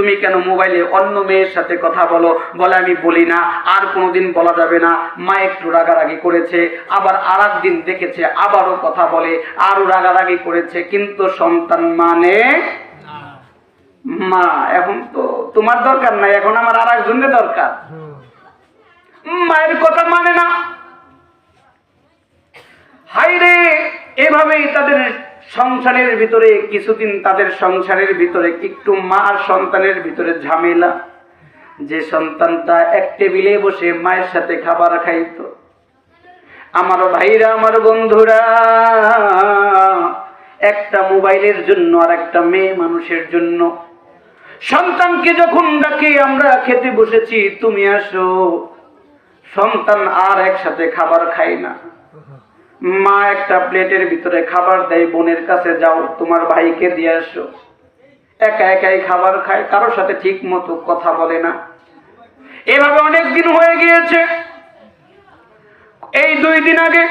তুমি কেন মোবাইলে অন্য মেয়ের সাথে কথা বলো? বলে আমি বলি না। আর কোনোদিন বলা যাবে না। মা একটু রাগারাগি করেছে, আবার আর দিন দেখেছে, আবারও কথা বলে, আরও রাগারাগি করেছে। কিন্তু সন্তান মানে মা। এখন তো তোমার দরকার নাই, এখন আমার আর একজনের দরকার। মায়ের কথা মানে না। হাইরে এভাবেই তাদের সংসারের ভিতরে, কিছুদিন তাদের সংসারের ভিতরে, একটু মা আর সন্তানের ভিতরে ঝামেলা। যে সন্তানটা এক টেবিলে বসে মায়ের সাথে খাবার খাইতো। আমার ভাইরা, আমার বন্ধুরা, একটা মোবাইলের জন্য আর একটা মেয়ে মানুষের জন্য। সন্তানকে যখন ডাকে, আমরা খেতে বসেছি, তুমি আসো। সন্তান আর একসাথে খাবার খায় না। মা একটা প্লেটের ভিতরে খাবার দেয় বোনের কাছে, যাও, তোমার ভাইকে দিয়ে আসো একা একাই খাবার খায়, কারোর সাথে ঠিক মতো কথা বলে না। এভাবে অনেক দিন হয়ে গিয়েছে। এই দুই দিন আগে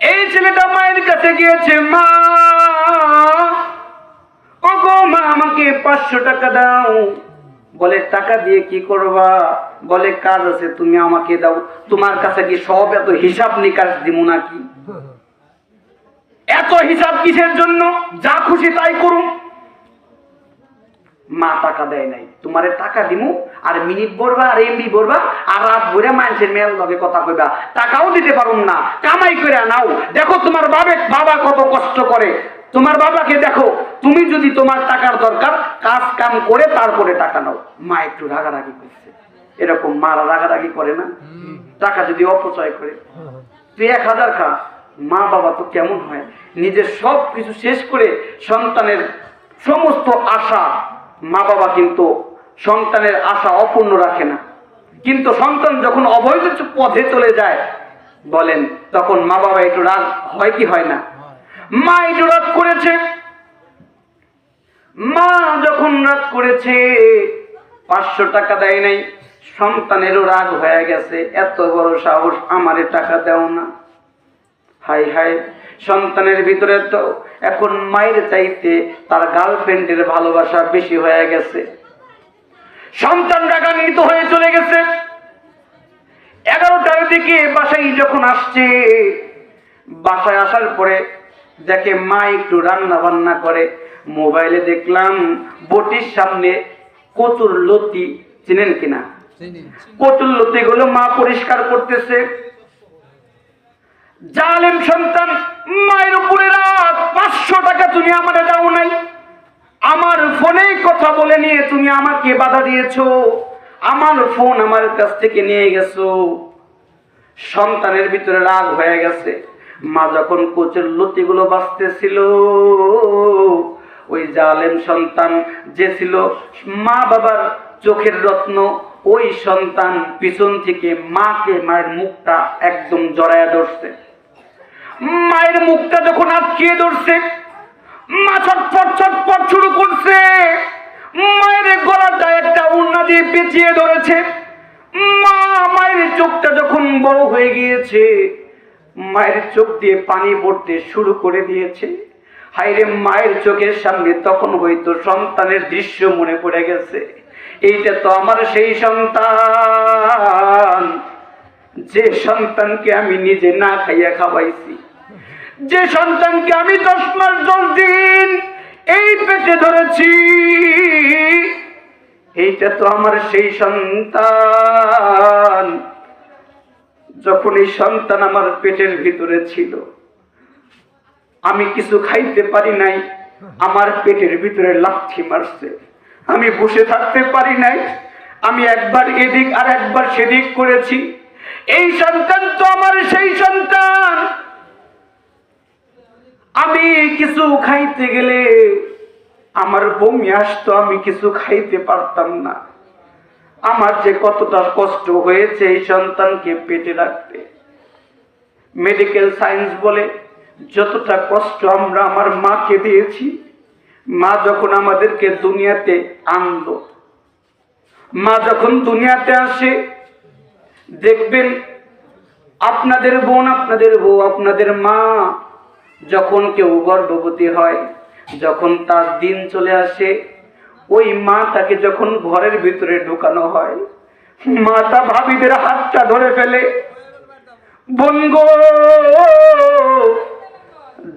এই ছেলেটা মায়ের কাছে গিয়েছে, মা ও গো মা, আমাকে পাঁচশো টাকা দাও। বলে, টাকা দিয়ে কি করবা? বলে, কাজ আছে, তুমি আমাকে দাও। তোমার কাছে কি সব এত হিসাব নিকাশ দিব নাকি? এত হিসাব কিসের জন্য? যা খুশি তাই করুন। মা টাকা দেয় নাই। তোমারে টাকা দিমু, আর মিনিট ভরবা, আর এমবি ভরবা, আর রাত ভরে মানুষের মেল লগে কথা কইবা। টাকাও দিতে পারুম না, কামাই করে নাও। দেখো তোমার বাবে বাবা কত কষ্ট করে। তোমার বাবাকে দেখো, তুমি যদি তোমার টাকার দরকার, কাজ কাম করে তারপরে টাকা নাও। মা একটু রাগারাগি করছে। এরকম মারা রাগারাগি করে না? টাকা যদি অপচয় করে, তুই এক হাজার খা। মা বাবা তো কেমন হয়? নিজের সব কিছু শেষ করে সন্তানের সমস্ত আশা মা বাবা কিন্তু সন্তানের আশা অপূর্ণ রাখে না। কিন্তু সন্তান যখন অবৈধ পথে চলে যায়, বলেন, তখন মা বাবা একটু রাগ হয় কি হয় না? মা একটু রাগ করেছে। মা যখন রাগ করেছে, পাঁচশো টাকা দেয় নাই, সন্তানেরও রাগ হয়ে গেছে, এত বড় সাহস আমারে টাকা দেও না। হাই হাই, সন্তানের ভিতরে তো এখন মায়ের চাইতে তার গার্লফ্রেন্ডের ভালোবাসা বেশি হয়ে গেছে। সন্তান রাগান্বিত হয়ে চলে গেছে। এগারোটার দিকে বাসায় যখন আসছে, বাসায় আসার পরে দেখে মা একটু রান্না বান্না করে। মোবাইলে দেখলাম বটির সামনে কচুর লতি চিনেন কিনা? কচুর লতি গুলো মা পরিষ্কার করতেছে। জালেম সন্তান মায়ের উপরে রাত পাঁচশো টাকা তুমি আমারে দাও নাই। আমার ফোনেই কথা বলে নিয়ে তুমি আমাকে বাধা দিয়েছ। আমার ফোন আমার কাছ থেকে নিয়ে গেছো। সন্তানের ভিতরে রাগ হয়ে গেছে। মা যখন কোচের লতিগুলো বাঁচতেছিল, ওই জালেম সন্তান যে ছিল মা বাবার চোখের রত্ন, ওই সন্তান পিছন থেকে মাকে মায়ের মুখটা একদম জড়ায়া ধরছে। মায়ের মুখটা যখন আটকিয়ে ধরছে, মা ছটফট ছটফট শুরু করছে। মায়ের গলাটা একটা উন্না দিয়ে পেঁচিয়ে ধরেছে। মা মায়ের চোখটা যখন বড় হয়ে গিয়েছে মায়ের চোখ দিয়ে পানি পড়তে শুরু করে দিয়েছে। হাইরে মায়ের চোখের সামনে তখন হয়তো সন্তানের দৃশ্য মনে পড়ে গেছে। এইটা তো আমার সেই সন্তান। যে সন্তানকে আমি নিজে না খাইয়া খাওয়াইছি। যে সন্তানকে আমি দশ মাস দশ দিন এই পেটে ধরেছি। এইটা তো আমার সেই সন্তান। যখন এই সন্তান আমার পেটের ভিতরে ছিল, আমি কিছু খাইতে পারি নাই, আমার পেটের ভিতরে লাথি মারছে। আমি বসে থাকতে পারি নাই, আমি একবার এদিক আর একবার সেদিক করেছি। এই সন্তান তো আমার সেই সন্তান। আমি কিছু খাইতে গেলে আমার বমি আসতো, আমি কিছু খাইতে পারতাম না। আমার যে কতটা কষ্ট হয়েছে এই সন্তানকে পেটে রাখতে। মেডিকেল সায়েন্স বলে, যতটা কষ্ট আমরা আমার মাকে দিয়েছি, মা যখন আমাদেরকে দুনিয়াতে আনলো, মা যখন দুনিয়াতে আসে, দেখবেন আপনাদের বোন, আপনাদের বউ, আপনাদের মা যখন কেউ গর্ভবতী হয়, যখন তার দিন চলে আসে ওই মাটাকে যখন ঘরের ভিতরে ঢুকানো হয়, মাতা ভাবিদের হাতটা ধরে ফেলে, বোন গো,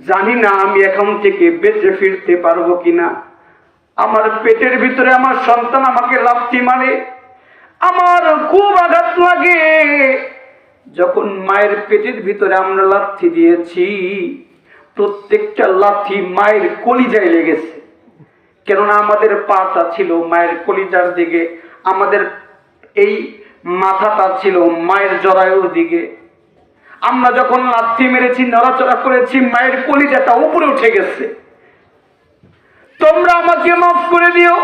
জানি না আমি এখন থেকে বেঁচে ফিরতে পারব কিনা। আমার পেটের ভিতরে আমার সন্তান আমাকে লাথি মারে, আমার খুব আঘাত লাগে। যখন মায়ের পেটের ভিতরে আমরা লাথি দিয়েছি, প্রত্যেকটা লাথি মায়ের কলিজায় লেগেছে। কেননা আমাদের পাটা ছিল মায়ের কলিজার দিকে, আমাদের এই মাথাটা ছিল মায়ের জরায়ুর দিকে। আমরা যখন লাথি মেরেছি, নড়াচড়া করেছি, মায়ের কলিজাটা উপরে উঠে গেছে। তোমরা আমাকে মাফ করে দিও।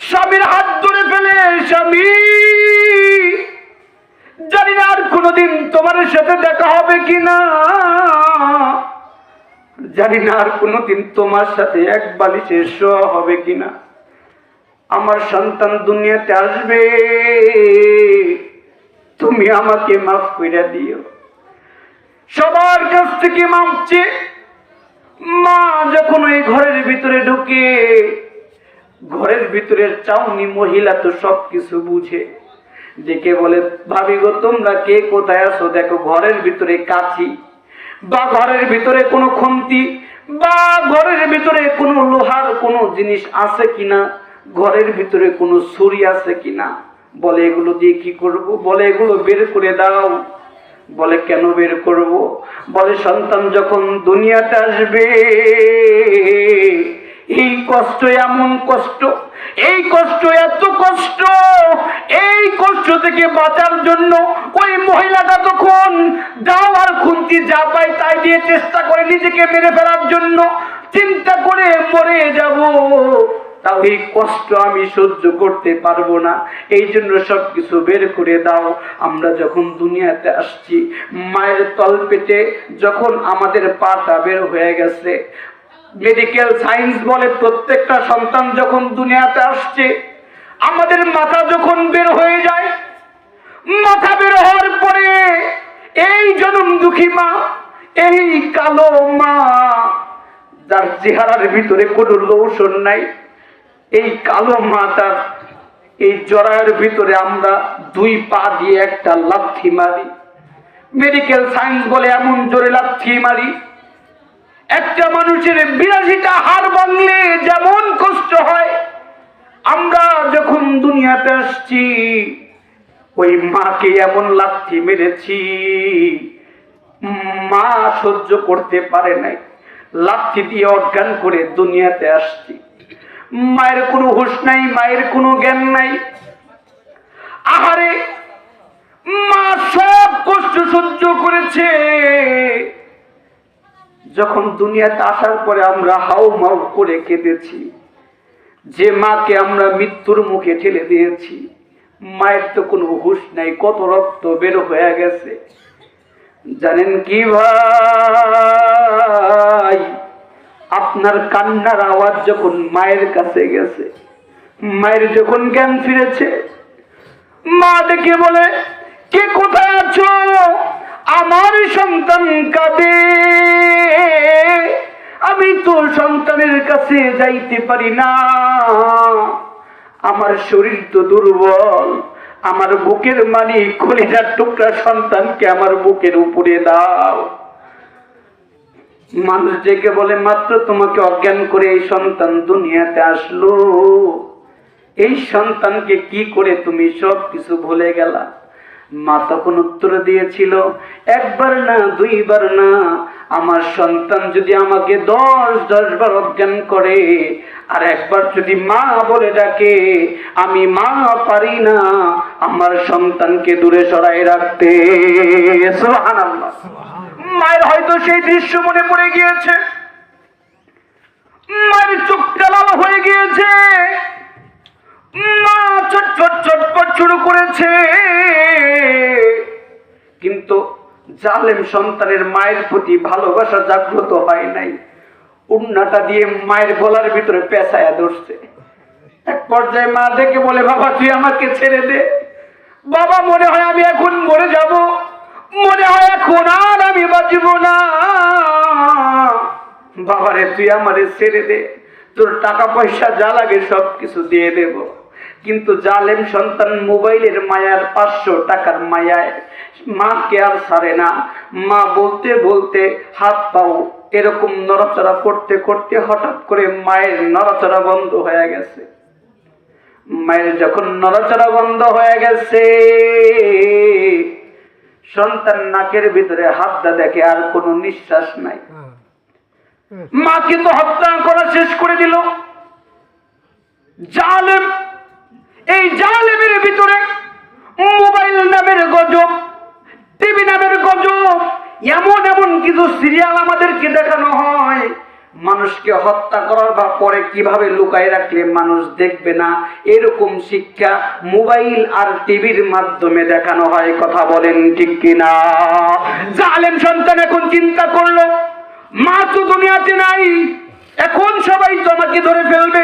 স্বামীর হাত ধরে ফেলে, স্বামী। জানি না আর কোনোদিন তোমার সাথে দেখা হবে কিনা। জানি না আর কোনোদিন তোমার সাথে এক বালিশে শোয়া হবে কিনা। আমার সন্তান দুনিয়াতে আসবে। তুমি আমাকে মাফ করে দিও। সবার কাছ থেকে মাপছে মা যখন ওই ঘরের ভিতরে ঢুকে, ঘরের ভিতরের চাউনি মহিলা তো সব কিছু বুঝে। দেখে বলে, ভাবি গো, তোমরা কে? কোথায় আছো? দেখো, ঘরের ভিতরে কাছি। বা ঘরের ভিতরে কোনো খুন্তি, বা ঘরের ভিতরে কোনো লোহার কোনো জিনিস আছে কিনা, ঘরের ভিতরে কোনো ছুরি আছে কিনা? বলে এগুলো দিয়ে কি করব? বলে এগুলো বের করে দাও। বলে কেন বের করব? বলে সন্তান যখন দুনিয়াতে আসবে, এই কষ্ট এমন কষ্ট, এই কষ্ট এত কষ্ট, এই কষ্ট থেকে বাঁচার জন্য ওই মহিলাটা তখন দাও আর খুন্তি যা পায় তাই দিয়ে চেষ্টা করে নিজেকে মেরে ফেলার জন্য চিন্তা করে মরে যাব। তাও এই কষ্ট আমি সহ্য করতে পারব না। এই জন্য সব কিছু বের করে দাও। আমরা যখন দুনিয়াতে আসছি, মায়ের তল পেটে যখন আমাদের পাটা বের হয়ে গেছে মেডিকেল সায়েন্স বলে প্রত্যেকটা সন্তান যখন দুনিয়াতে আসছে, আমাদের মাথা যখন বের হয়ে যায় মাথা বের হওয়ার পরে এই জনম দুঃখী মা, এই কালো মা, যার চেহারার ভিতরে কোনো লৌষণ নাই, এই কালো মাতার এই জরায়ের ভিতরে আমরা দুই পা দিয়ে একটা লাথি মারি। মেডিকেল সায়েন্স বলে এমন জোরে লাথি মারি। একটা মানুষের বিরাশিটা হাড় ভাঙলে যেমন কষ্ট হয়, আমরা যখন দুনিয়াতে আসছি ওই মাকে এমন লাথি মেরেছি। মা সহ্য করতে পারে নাই। লাথি দিয়ে অজ্ঞান করে দুনিয়াতে আসছি। মায়ের কোনো হুশ নাই, মায়ের কোনো জ্ঞান নাই। আহারে, মা সব কষ্ট সহ্য করেছে। যখন দুনিয়াতে আসার পরে আমরা হাউ মাউ করে কেঁদেছি। যে মাকে আমরা মৃত্যুর মুখে ঠেলে দিয়েছি। মায়ের তো কোনো হুশ নাই, কত রক্ত বের হয়ে গেছে। জানেন কি ভাই? আপনার কান্নার আওয়াজ যখন মায়ের কাছে গেছে, মায়ের যখন জ্ঞান ফিরেছে, মা দেখে বলে, কে কোথায় আছো? আমার সন্তান কাঁদে। আমি তো সন্তানের কাছে যাইতে পারি না। আমার শরীর তো দুর্বল, আমার বুকের মানি কলিজার টুকরা সন্তানকে আমার বুকের উপরে দাও। মানুষ যেকে বলে, মাত্র তোমাকে অজ্ঞান করে এই সন্তান দুনিয়াতে আসলো। এই সন্তানকে কি করে তুমি সব কিছু ভুলে গেলা? মা তখন উত্তর দিয়েছিল একবার না দুইবার না। আমার সন্তান যদি আমাকে দশ দশ বার অজ্ঞান করে আর একবার যদি মা বলে ডাকে আমি মা পারি না আমার সন্তানকে দূরে সরাই রাখতে। মায়ের হয়তো সেই দৃশ্য মনে পড়ে গিয়েছে। মায়ের চোখটা লাল হয়ে গিয়েছে। মা ছটফট চটপট শুরু করেছে। কিন্তু জালেম সন্তানের মায়ের প্রতি ভালোবাসা জাগ্রত হয় নাই। উন্নাটা দিয়ে মায়ের গলার ভিতরে পেঁচায়া ধরছে। এক পর্যায়ে মা দেখে বলে, বাবা, তুই আমাকে ছেড়ে দে। বাবা, মনে হয় আমি এখন মরে যাব। মনে হয় এখন আর আমি বাঁচব না। বাবারে তুই আমারে ছেড়ে দে। তোর টাকা পয়সা যা লাগে সব কিছু দিয়ে দেব। কিন্তু জালেম সন্তান মোবাইলের মায়ার পাঁচশো টাকার মায়ায় মাকে আর ছাড়ে না। মা বলতে বলতে হাত পাও এরকম নড়াচড়া করতে করতে হঠাৎ করে মায়ের নড়াচড়া বন্ধ হয়ে গেছে। মায়ের যখন নড়াচড়া বন্ধ হয়ে গেছে, সন্তান নাকের ভিতরে হাতটা দেখে আর কোনো নিঃশ্বাস নাই। মা কিন্তু হত্যা করা শেষ করে দিল। জালেম, এই জালেমের ভিতরে মোবাইল নামের গজব। টিভি নামের গজব, এমন এমন কিছু সিরিয়াল আমাদেরকে দেখানো হয়। মানুষকে হত্যা করার বা পরে কীভাবে লুকায় রাখলে মানুষ দেখবে না, এরকম শিক্ষা মোবাইল আর টিভির মাধ্যমে দেখানো হয়। কথা বলেন ঠিক কিনা? জালেম সন্তান এখন চিন্তা করল, মা তো দুনিয়াতে নাই, এখন সবাই তো আমাকে ধরে ফেলবে,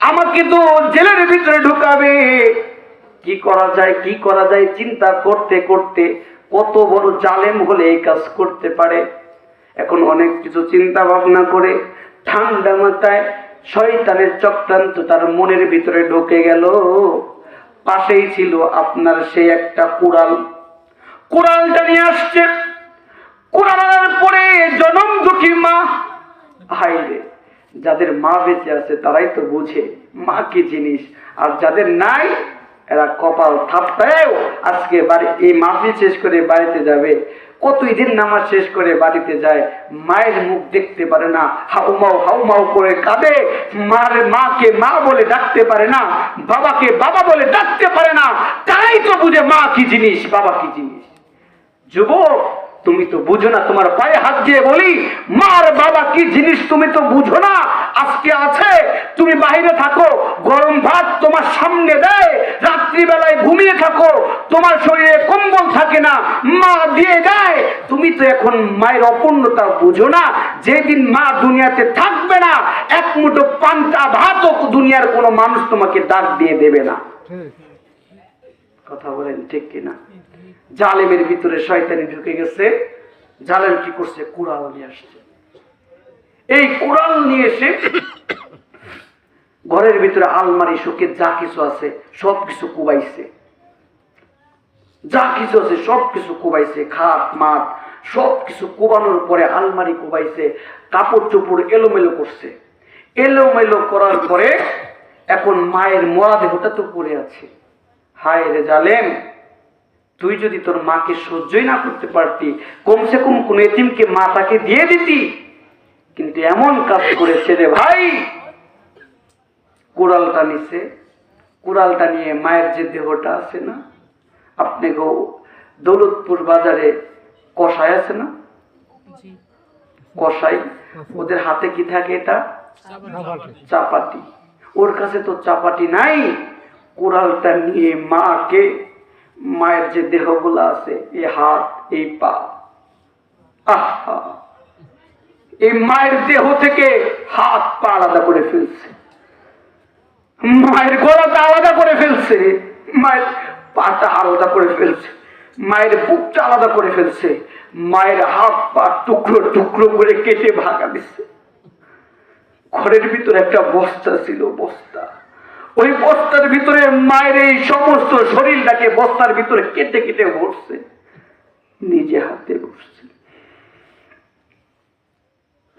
আমাকে তো জেলের ভিতরে ঢুকাবে। কি করা যায়, কি করা যায়, চিন্তা করতে করতে কত বড় জালেম হলে এই কাজ করতে পারে। এখন অনেক কিছু চিন্তা ভাবনা করে ঠান্ডা মাথায় শয়তানের চক্রান্ত তার মনের ভিতরে ঢুকে গেল। পাশেই ছিল আপনার সেই একটা কুড়াল। কুড়ালটা নিয়ে আসছে। কুড়ালের পরে জনম দুঃখী মা। হাইরে যাদের মা বেঁচে আছে তারাই তো বুঝে মা কি জিনিস। আর যাদের নাই এরা কপাল থাপটায়ও আজকে বাড়ি, এই মাহফিল শেষ করে বাড়িতে যাবে। কত ঈদের নামাজ শেষ করে বাড়িতে যায়, মায়ের মুখ দেখতে পারে না, হাউমাউ হাউমাউ করে কাঁদে। মার মাকে মা বলে ডাকতে পারে না, বাবাকে বাবা বলে ডাকতে পারে না। তাই তো বুঝে মা কি জিনিস, বাবা কি জিনিস। যুবক তুমি তো বুঝো না তোমার পায়ে হাত দিয়ে বলি মার বাবা কি জিনিস তুমি তো বুঝো না? আজকে আছে তুমি বাইরে থাকো গরম ভাত তোমার সামনে দেয় রাত্রিবেলায় ঘুমিয়ে থাকো তোমার শরীরে কম্বল থাকে না মা দিয়ে দেয়। তুমি তো এখন মায়ের অপূর্ণতা বুঝো না যেদিন মা দুনিয়াতে থাকবে না এক মুঠো পান্তা ভাতও দুনিয়ার কোনো মানুষ তোমাকে ডাক দিয়ে দেবে না। কথা বলেন ঠিক কিনা? জালেমের ভিতরে শয়তানি ঢুকে গেছে। জালেম কি করছে? কুড়াল নিয়ে আসছে। এই কুড়াল নিয়ে এসে ঘরের ভিতরে আলমারি শোকে যা কিছু আছে সব কিছু কুবাইছে। যা কিছু আছে সব কিছু কুবাইছে। খাট, মাঠ সব কিছু কুবানোর পরে আলমারি কুবাইছে, কাপড় চোপড় এলোমেলো করছে। এলোমেলো করার পরে এখন মায়ের মরা দেহটা তো পড়ে আছে। হায় রে জালেম! তুই যদি তোর মাকে সহ্যই না করতে পারতি কমসে কম কোন এতিমকে মা তাকে দিয়ে দিতি। কিন্তু এমন কাজ করেছে রে ভাই। কুড়ালটা নিছে কুড়ালটা নিয়ে মায়ের যে দেহটা আছে না আপনি গো দৌলতপুর বাজারে কষাই আছে না? কষাই ওদের হাতে কি থাকে এটা? চাপাটি। ওর কাছে তো চাপাটি নাই। কোরালটা নিয়ে মাকে মায়ের যে দেহগুলো আছে, এই হাত, এই পা। এই মায়ের দেহ থেকে হাত পা আলাদা করে ফেলছে। মায়ের গলাটা আলাদা করে ফেলছে। মায়ের পাটা আলাদা করে ফেলছে। মায়ের বুকটা আলাদা করে ফেলছে। মায়ের হাত, পা টুকরো টুকরো করে কেটে ভাগা দিচ্ছে ঘরের ভিতরে একটা বস্তা ছিল, বস্তা। ওই বস্তার ভিতরে মায়ের এই সমস্ত শরীরটাকে বস্তার ভিতরে কেটে কেটে ভরছে। নিজে হাতে বসছে।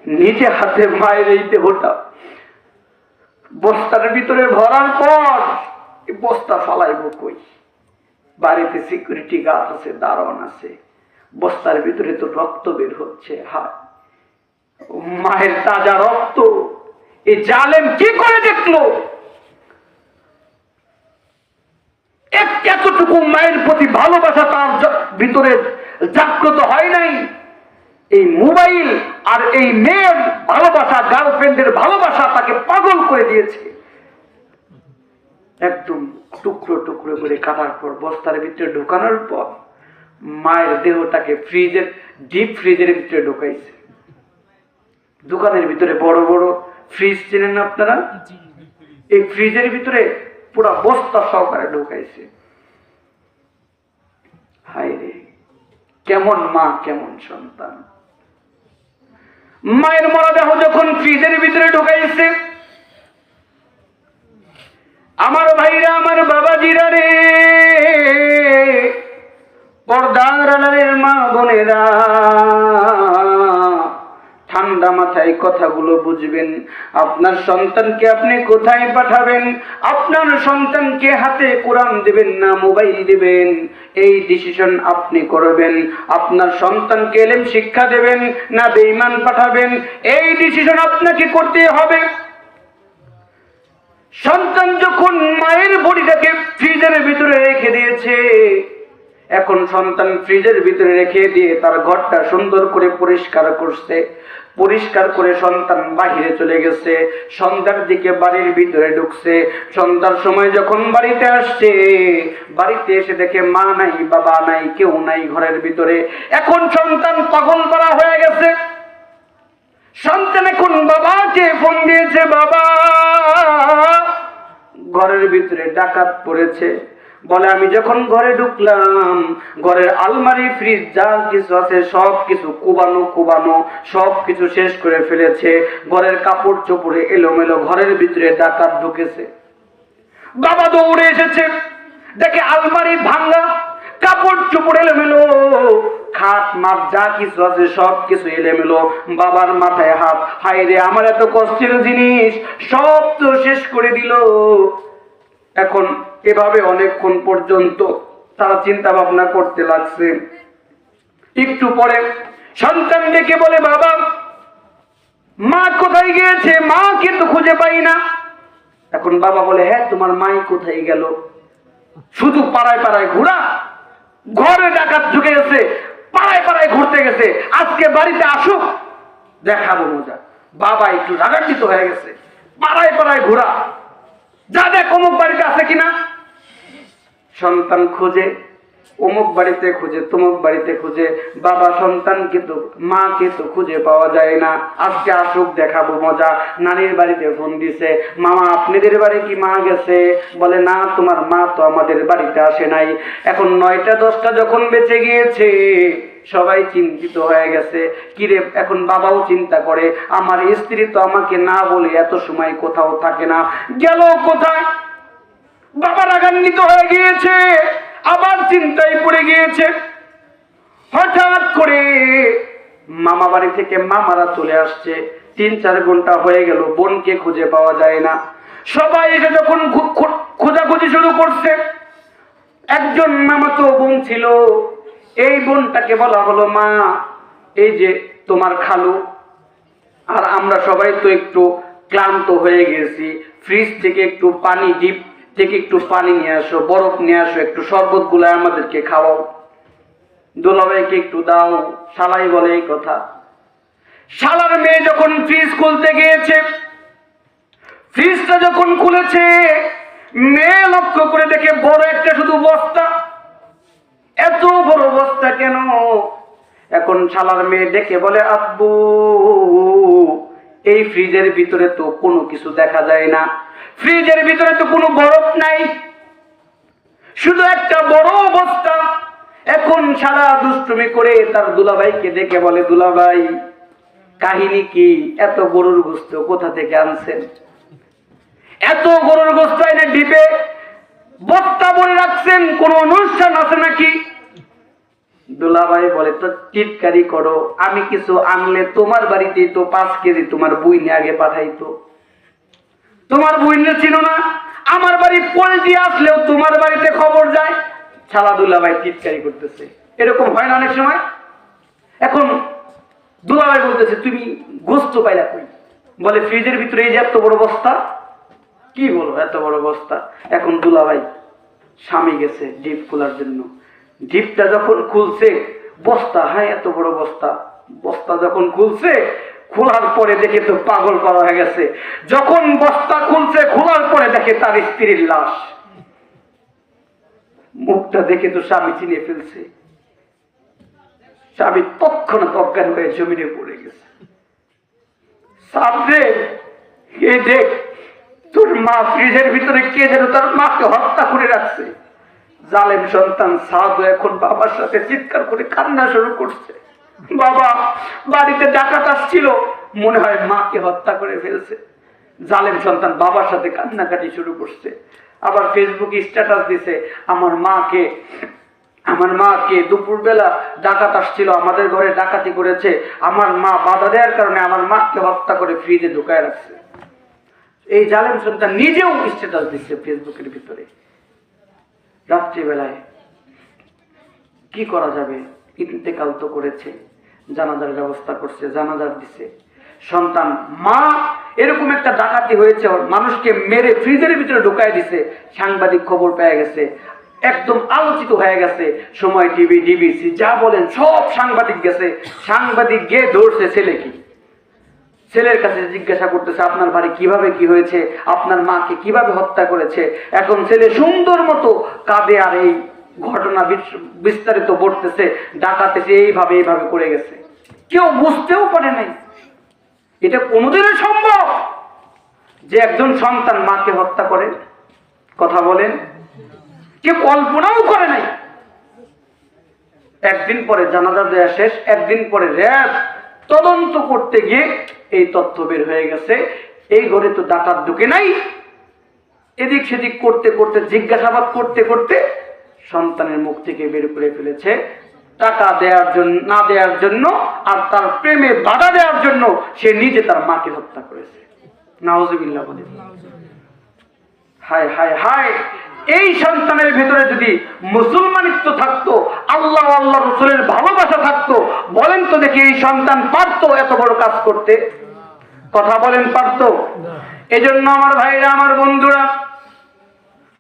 নিজে হাতে মায়ের এই দেহটা। বস্তার ভিতরে ভরার পর বস্তা ফালাইব কই? বাড়িতে সিকিউরিটি গার্ড আছে, দারোয়ান আছে। বস্তার ভিতরে তো রক্ত বের হচ্ছে, হায়। মায়ের তাজা রক্ত। এই জালেম কি করে দেখল? এতটুকু মায়ের প্রতি ভালোবাসা তার ভিতরে জাগ্রত হয় নাই এই মোবাইল আর এই মেয়ের ভালোবাসা গার্লফ্রেন্ডের ভালোবাসা তাকে পাগল করে দিয়েছে। একদম টুকরো টুকরো করে কাটার পর বস্তার ভিতরে ঢোকানোর পর মায়ের দেহটাকে ফ্রিজের ডিপ ফ্রিজের ভিতরে ঢোকাইছে। দোকানের ভিতরে বড় বড় ফ্রিজ চেনেন আপনারা? এই ফ্রিজের ভিতরে পুরা বস্তা সহকারে ঢুকাইছে হায় রে কেমন মা, কেমন সন্তান? মায়ের মরদেহ যখন ফ্রিজের ভিতরে ঢুকাইছে, আমার ভাইরা, আমার বাবাজিরা রে, পর্দার মা বোনেরা ঠান্ডা মাথায় কথাগুলো বুঝবেন। আপনার সন্তানকে আপনি কোথায় পাঠাবেন? আপনার সন্তানকে হাতে কোরআন দেবেন না, মোবাইল দেবেন? এই ডিসিশন আপনি করবেন। আপনার সন্তানকে এলেম শিক্ষা দেবেন না, বেঈমান পাঠাবেন? এই ডিসিশন আপনাকে করতে হবে। সন্তান যখন মায়ের বডিটাকে ফ্রিজের ভিতরে রেখে দিয়েছে এখন সন্তান ফ্রিজের ভিতরে রেখে দিয়ে তার ঘরটা সুন্দর করে পরিষ্কার করছে। পরিষ্কার করে সন্তান বাহিরে চলে গেছে। সন্ধ্যার দিকে বাড়ির ভিতরে ঢুকছে। সন্ধ্যার সময় যখন বাড়িতে আসছে, বাড়িতে এসে দেখে মা নাই, বাবা নাই, কেউ নাই ঘরের ভিতরে। এখন সন্তান পাগল করা হয়ে গেছে। সন্তান এখন বাবাকে ফোন দিয়েছে, বাবা, ঘরের ভিতরে ডাকাত পড়েছে। বলে, আমি যখন ঘরে ঢুকলাম, ঘরের আলমারি, ফ্রিজ, যা কিছু আছে, সব কিছু কুবানো কুবানো, সব কিছু শেষ করে ফেলেছে। ঘরের কাপড় চোপড়ে এলোমেলো, ঘরের ভিতরে ডাকাত ঢুকেছে। বাবা দৌড়ে এসেছে। দেখে আলমারি ভাঙ্গা কাপড় চোপড় এলোমেলো, খাট, মাপ, যা কিছু আছে, সব কিছু এলোমেলো। বাবার মাথায় হাত, হায় রে, আমার এত কষ্টের জিনিস, সব তো শেষ করে দিল। এখন এভাবে অনেকক্ষণ পর্যন্ত তারা চিন্তা ভাবনা করতে লাগছে। একটু পরে সন্তান ডেকে বলে, বাবা, মা কোথায় গিয়েছে? মা কিন্তু খুঁজে পাই না। এখন বাবা বলে হ্যাঁ তোমার মাই কোথায় গেল? শুধু পাড়ায় পাড়ায় ঘোরা? ঘরে ডাকাত ঢুকে গেছে, পাড়ায় পাড়ায় ঘুরতে গেছে। আজকে বাড়িতে আসুক, দেখাবো মজা। বাবা একটু রাগান্বিত হয়ে গেছে, পাড়ায় পাড়ায় ঘোরা? যা দেখ অমুক বাড়িতে সন্তান খোঁজে অমুক বাড়িতে খুঁজে, তমুক বাড়িতে খুঁজে, বাবা সন্তানকে তো, মাকে তো খুঁজে পাওয়া যায় না। আজকে আসুক, দেখাবো মজা। নানির বাড়িতে ফোন দিছে, মামা, আপনাদের বাড়ি কি মা গেছে? বলে, না, তোমার মা তো আমাদের বাড়িতে আসে নাই। এখন নয়টা, দশটা যখন বেঁচে গিয়েছে, সবাই চিন্তিত হয়ে গেছে। কিরে এখন বাবাও চিন্তা করে, আমার স্ত্রী তো আমাকে না বলে এত সময় কোথাও থাকে না। গেল কোথায়? বাবা রাগান্বিত হয়ে গিয়েছে, আবার চিন্তায় পড়ে গিয়েছে। হঠাৎ করে মামা বাড়ি থেকে মামারা চলে আসছে। তিন চার ঘণ্টা হয়ে গেল, বোনকে খুঁজে পাওয়া যায় না। সবাই এসে যখন খোঁজাখুঁজি শুরু করছে, একজন মামা তো বোন ছিল। এই বোনটাকে বলা হলো, মা, এই যে তোমার খালু। আর আমরা সবাই তো একটু ক্লান্ত হয়ে গেছি। ফ্রিজ থেকে একটু পানি ডিপ থেকে একটু পানি নিয়ে আসো, বরফ নিয়ে আসো, একটু শরবত গুলায় আমাদেরকে খাওয়াও। দোলাভাইকে একটু দাও, শালাই বলে এই কথা। শালার মেয়ে যখন ফ্রিজ খুলতে গিয়েছে ফ্রিজটা যখন খুলেছে, মেয়ে লক্ষ্য করে দেখে বড় একটা শুধু বস্তা। এত বড় বস্তা কেন? এখন শালার মেয়ে দেখে বলে, আব্বু এই ফ্রিজের ভিতরে তো কোনো কিছু দেখা যায় না। ফ্রিজের ভিতরে তো কোনো বরফ নাই। শুধু একটা বড় অবস্থা। এখন সারা দুষ্টুমি করে তার দুলাভাইকে দেখে বলে, দুলাভাই, কাহিনী কি? এত গরুর গোস্ত কোথা থেকে আনছেন? এত গরুর গোস্ত এনে ডিপে বস্তা বলে রাখছেন, কোন অনুষ্ঠান আছে নাকি? দুলাভাই বলে, তো টিটকারি করো, আমি কিছু আনলে তোমার বাড়িতেই তো পাঁচ কেজি তোমার বুইনে আগে পাঠাইতো। তোমার বুইনে ছিল না, আমার বাড়ি পোলট্রি আসলেও তোমার বাড়িতে খবর যায়। ছালা দুলাভাই টিটকারি করতেছে। এরকম হয় না অনেক সময়? এখন দুলাভাই বলতেছে, তুমি গোস্ত পাইলা কই? বলে, ফ্রিজের ভিতরে এই যে এত বড় বস্তা। কি বলো, এত বড় বস্তা? এখন দুলাভাই স্বামী গেছে ডিপ খোলার জন্য। ডিপটা যখন খুলছে, বস্তা হ্যাঁ এত বড় বস্তা। বস্তা যখন খুলছে, খোলার পরে দেখে তো পাগল করা হয়ে গেছে। যখন বস্তা খুলছে, খোলার পরে দেখে তার স্ত্রীর লাশ। মুখটা দেখে তো স্বামী চিনে ফেলছে। স্বামী তৎক্ষণাৎ অজ্ঞান হয়ে জমিনে পড়ে গেছে। সামনে এ দেখ, তোর মা ফ্রিজের ভিতরে কে যেন তার মাকে হত্যা করে রাখছে। জালেম সন্তান সাধু এখন বাবার সাথে চিৎকার করে কান্না শুরু করছে। বাবা, বাড়িতে ডাকাত আসছিল। মনে হয় মাকে হত্যা করে ফেলছে। জালেম সন্তান বাবার সাথে কান্নাকাটি শুরু করছে। আবার ফেসবুকে স্ট্যাটাস দিছে, আমার মাকে আমার মাকে দুপুরবেলা ডাকাত আসছিল, আমাদের ঘরে ডাকাতি করেছে। আমার মা বাধা দেওয়ার কারণে আমার মাকে হত্যা করে ফ্রিজে ঢুকায় রাখছে। এই জালেম সন্তান নিজেও স্ট্যাটাস দিচ্ছে ফেসবুকের ভিতরে। রাত্রিবেলায়। কি করা যাবে? ইন্তেকাল তো করেছে, জানাজার ব্যবস্থা করছে, জানাজার দিছে। সন্তান, মা, এরকম একটা ডাকাতি হয়েছে, মানুষকে মেরে ফ্রিজের ভিতরে ঢুকায় দিছে, সাংবাদিক খবর পেয়ে গেছে, একদম আলোচিত হয়ে গেছে, সময় টিভি, ডিবিসি, যা বলেন সব সাংবাদিক গেছে, সাংবাদিক গিয়ে ধরছে ছেলে কি ছেলের কাছে জিজ্ঞাসা করতেছে, আপনার বাড়ি কীভাবে কি হয়েছে? আপনার মাকে কীভাবে হত্যা করেছে? এখন ছেলে সুন্দর মতো কাঁদে আর এই ঘটনা বিস্তারিত বলতেছে, ডাকাতেছে, এইভাবে এইভাবে করে গেছে। কেউ বুঝতেও পারে নাই। এটা কোনোদিনই সম্ভব যে একজন সন্তান মাকে হত্যা করে। কথা বলেন। কেউ কল্পনাও করে নাই। একদিন পরে জানাজা দেওয়া শেষ, একদিন পরে র্যাব তদন্ত করতে গিয়ে এই তথ্য বের হয়ে গেছে। এই ঘরে তো ডাকাত ঢুকে নাই। এদিক সেদিক করতে করতে, জিজ্ঞাসাবাদ করতে করতে সন্তানের মুখ থেকে বের করে ফেলেছে। টাকা দেওয়ার জন্য, না দেওয়ার জন্য আর তার প্রেমে বাধা দেওয়ার জন্য সে নিজে তার মাকে হত্যা করেছে। নাওজবিল্লা বলে। হায় হায় হায় এই সন্তানের ভেতরে যদি মুসলমানিত্ব থাকতো আল্লাহ আল্লাহ রসুলের ভালোবাসা থাকতো বলেন তো দেখি এই সন্তান পারতো এত বড় কাজ করতে? কথা বলেন পারতো? এজন্য আমার ভাইরা আমার বন্ধুরা